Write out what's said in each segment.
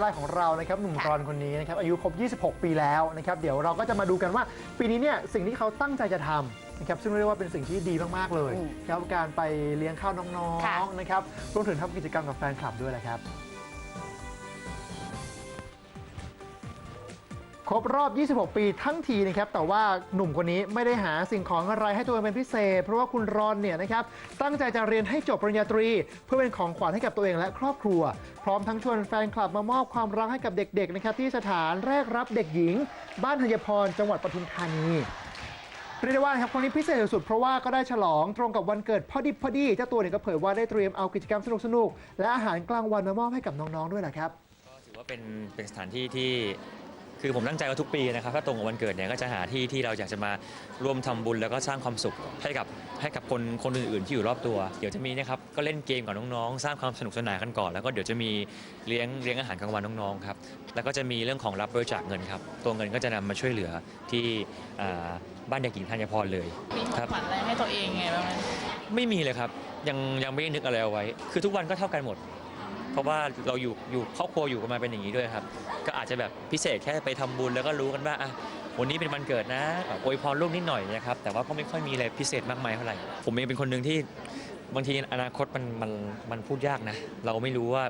ไลน์ของเรานะครับหนุ่มค่ะรอนคนนี้นะครับอายุครบ 26 ปีแล้วนะครับเดี๋ยวเราก็จะมาดูกันว่า ปีนี้เนี่ยสิ่งที่เขาตั้งใจจะทำนะครับซึ่งเรียกว่าเป็นสิ่งที่ดีมากๆเลยอืมครับการไปเลี้ยงข้าวน้องค่ะๆนะครับรวมถึงทำกิจกรรมกับแฟนคลับด้วยแหละครับ ครบรอบ 26 ปีทั้งทีนะครับ แต่ว่าหนุ่มคนนี้ไม่ได้หาสิ่งของอะไรให้ตัวเองเป็นพิเศษ เพราะว่าคุณรอนเนี่ยนะครับ ตั้งใจจะเรียนให้จบปริญญาตรี เพื่อเป็นของขวัญให้กับตัวเองและครอบครัว พร้อมทั้งชวนแฟนคลับมามอบความรักให้กับเด็กๆนะครับที่สถานแรกรับเด็กหญิง บ้านธัญพร จังหวัดปทุมธานีเรียกได้ว่าครับครั้งนี้พิเศษสุดๆเพราะว่าก็ได้ฉลองตรงกับวันเกิดพอดิบพอดีเจ้าตัวเนี่ยก็เผยว่าได้เตรียมเอากิจกรรมสนุกๆและอาหารกลางวันมามอบให้กับน้องๆด้วยแหละครับก็ถือว่าเป็นเป็นสถานที่ที่ คือผมตั้งใจว่าทุกปีนะครับถ้าตรงกับวันเกิดเนี่ยก็จะหาที่ที่เราอยากจะมาร่วมทำบุญแล้วก็สร้างความสุขให้กับให้กับคนคนอื่นๆที่อยู่รอบตัว เดี๋ยวจะมีนะครับก็เล่นเกมกับน้องๆ สร้างความสนุกสนานกันก่อนแล้วก็เดี๋ยวจะมีเลี้ยงเลี้ยงอาหารกลางวันน้องๆครับแล้วก็จะมีเรื่องของรับบริจาคเงินครับตัวเงินก็จะนำมาช่วยเหลือที่อ่าบ้านเด็กหญิงธัญพรเลยมีขอครังบขวัญอะไรให้ตัวเองไงบ้างไหมไม่มีเลยครับ ยังยังไม่ได้นึกอะไรเอาไว้ คือทุกวันก็เท่ากันหมดเพ ราะว่าเราอยู่อยู่ครอบครัวอยู่กันมาเป็นอย่างนี้ด้วยครับ ก็อาจจะแบบพิเศษแค่ไปทำบุญแล้วก็รู้กันว่าอะวันนี้เป็นวันเกิดนะอวยพรลูกนิดหน่อยนะครับ แต่ว่าก็ไม่ค่อยมีอะไรพิเศษมากมายเท่าไหร่ ผมเองเป็นคนหนึ่งที่บางทีอนาคตมันมันมันพูดยากนะ เราไม่รู้ว่า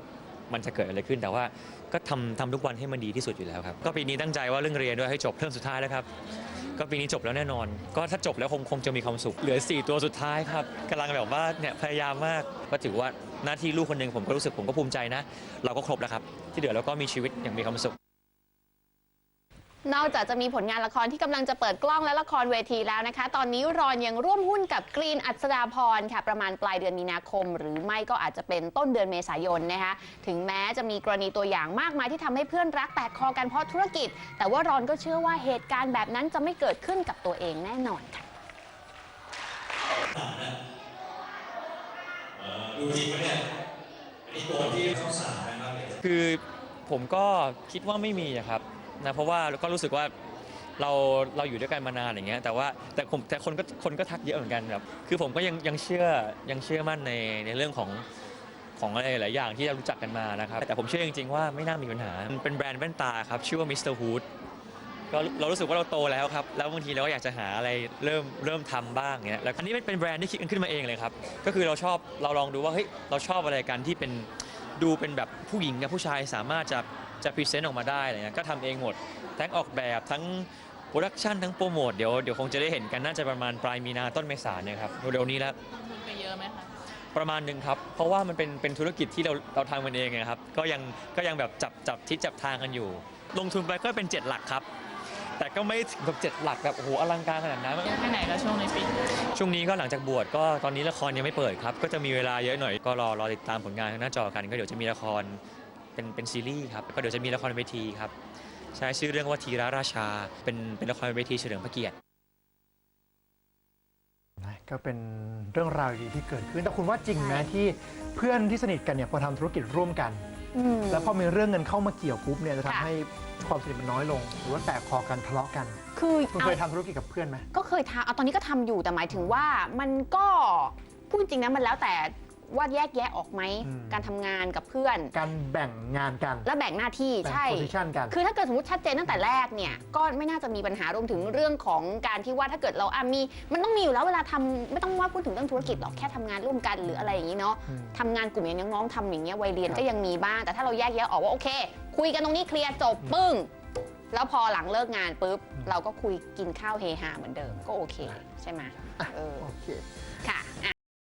มันจะเกิดอะไรขึ้น แต่ว่าก็ทำทำทุกวันให้มันดีที่สุดอยู่แล้วครับ ก็ปีนี้ตั้งใจว่าเรื่องเรียนด้วยให้จบเทอมสุดท้ายแล้วครับ ก็ปีนี้จบแล้วแน่นอน ก็ถ้าจบแล้วคงคงจะมีความสุข เหลือ 4 ตัวสุดท้ายครับกำลังแบบว่าเนี่ยพยายามมากก็ถือว่าหน้าที่ลูกคนหนึ่งผมก็รู้สึกผมก็ภูมิใจนะ เราก็ครบแล้วครับ ที่เหลือเราก็มีชีวิตอย่างมีความสุข นอกจากจะมีผลงานละครที่กำลังจะเปิดกล้องและละครเวทีแล้วนะคะ ตอนนี้รอนยังร่วมหุ้นกับกรีนอัศดาพรค่ะ ประมาณปลายเดือนมีนาคม หรือไม่ก็อาจจะเป็นต้นเดือนเมษายนนะคะ ถึงแม้จะมีกรณีตัวอย่างมากมายที่ทำให้เพื่อนรักแตกคอกันเพราะธุรกิจ แต่ว่ารอนก็เชื่อว่าเหตุการณ์แบบนั้นจะไม่เกิดขึ้นกับตัวเองแน่นอนค่ะดูจริงไหมเนี่ยไอ้ตัวที่เข้าสารนะครับคือผมก็คิดว่าไม่มีอะครับ นะเพราะว่าก็รู้สึกว่าเราเราอยู่ด้วยกันมานานอย่างเงี้ยแต่ว่าแต่ผมแต่คนก็คนก็ทักเยอะเหมือนกันแบบคือผมก็ยังยังเชื่อยังเชื่อมั่นในในเรื่องของของอะไรหลายอย่างที่เรารู้จักกันมานะครับแต่ผมเชื่อจริงๆว่าไม่น่ามีปัญหามันเป็นแบรนด์แว่นตาครับชื่อว่ามิสเตอร์ฮูดก็เรารู้สึกว่าเราโตแล้วครับ แล้วบางทีเราก็อยากจะหาอะไรเริ่มเริ่มทำบ้างเงี้ยแล้วอันนี้เป็นแบรนด์ที่คิดขึ้นมาเองเลยครับ ก็คือเราชอบเราลองดูว่าเฮ้ยเราชอบอะไรกันที่เป็น ดูเป็นแบบผู้หญิงกับผู้ชายสามารถจะจะพรีเซนต์ออกมาได้อะไรเงี้ยก็ทำเองหมด ทั้งออกแบบทั้งโปรดักชันทั้งโปรโมทเดี๋ยวเดี๋ยวคงจะได้เห็นกันน่าจะประมาณปลายมีนาต้นเมษายนเนี่ยครับเร็วๆนี้แล้ว ลงทุนไปเยอะไหมคะ ประมาณหนึ่งครับ เพราะว่ามันเป็นเป็นธุรกิจที่เราเราทำมันเองไงครับ ก็ยังก็ยังแบบจับจับทิศจับทางกันอยู่ ลงทุนไปก็เป็น 7 หลักครับ แต่ก็ไม่ถึงกับเจ็ดหลักแบบโอ้โหอลังการขนาดนั้นเยอะแค่ไหนแล้วช่วงในปีช่วงนี้ก็หลังจากบวชก็ตอนนี้ละครยังไม่เปิดครับ ก็จะมีเวลาเยอะหน่อยก็รอรอติดตามผลงานทางหน้าจอกัน ก็เดี๋ยวจะมีละครเป็นเป็นซีรีส์ครับก็เดี๋ยวจะมีละครเวทีครับใช้ชื่อเรื่องว่าทีระราชา เป็นเป็นละครเวทีเฉลิมพระเกียรติ นะก็เป็นเรื่องราวดีๆที่เกิดขึ้น แต่คุณว่าจริงไหมที่เพื่อนที่สนิทกันเนี่ยพอทำธุรกิจร่วมกัน อืม แล้วพอมีเรื่องเงินเข้ามาเกี่ยวปุ๊บเนี่ยจะค่ะทำให้ความสนิทมันน้อยลง หรือว่าแตกคอกันทะเลาะกัน คือคุณเคยทำธุรกิจกับเพื่อนไหม ก็เคยทำเอาตอนนี้ก็ทำอยู่แต่หมายถึงว่ามันก็พูดจริงนะมันแล้วแต่ ว่าแยกแยะออกไหมอืม การทำงานกับเพื่อน การแบ่งงานกันและแบ่งหน้าที่แบ่งใช่ โพซิชันกัน คือถ้าเกิดสมมติชัดเจนตั้งแต่แรกเนี่ยก็ไม่น่าจะมีปัญหารวมถึงเรื่องของการที่ว่าถ้าเกิดเราอะมี มันต้องมีอยู่แล้วเวลาทำไม่ต้องว่าพูดถึงเรื่องธุรกิจหรอกแค่ทำงานร่วมกันหรืออะไรอย่างนี้เนาะอืม ทำงานกลุ่มอย่างน้องๆทำอย่างเงี้ยวัยเรียนครับก็ยังมีบ้าง แต่ถ้าเราแยกแยะออกว่าโอเค คุยกันตรงนี้เคลียร์จบปึ้ง แล้วพอหลังเลิกงานปุ๊บ เราก็คุยกินข้าวเฮฮาเหมือนเดิมก็โอเค ใช่ไหมเออ โอเคค่ะ